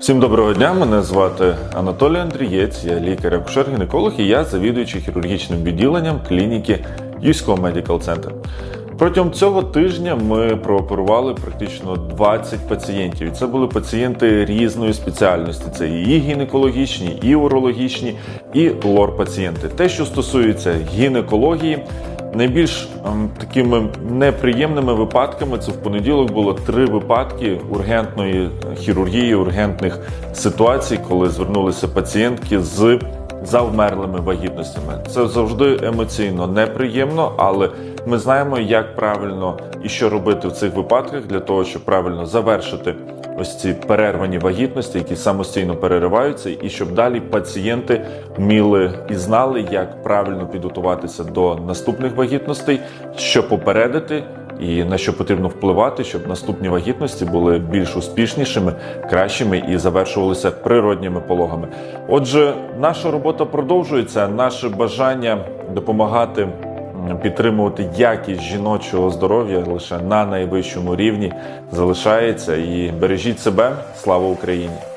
Всім доброго дня. Мене звати Анатолій Андрієць, я лікар-акушер-гінеколог і я завідуючий хірургічним відділенням клініки Юського Medical Center. Протягом цього тижня ми прооперували практично 20 пацієнтів. Це були пацієнти різної спеціальності. Це і гінекологічні, і урологічні, і лор-пацієнти. Те, що стосується гінекології, Найбільш ем, такими неприємними випадками це в понеділок було три випадки ургентної хірургії, ургентних ситуацій, коли звернулися пацієнтки з завмерлими вагітностями. Це завжди емоційно неприємно, але ми знаємо, як правильно і що робити в цих випадках для того, щоб правильно завершити ось ці перервані вагітності, які самостійно перериваються, і щоб далі пацієнти вміли і знали, як правильно підготуватися до наступних вагітностей, що попередити. І на що потрібно впливати, щоб наступні вагітності були більш успішнішими, кращими і завершувалися природніми пологами. Отже, наша робота продовжується. Наше бажання допомагати підтримувати якість жіночого здоров'я лише на найвищому рівні залишається. І бережіть себе. Слава Україні!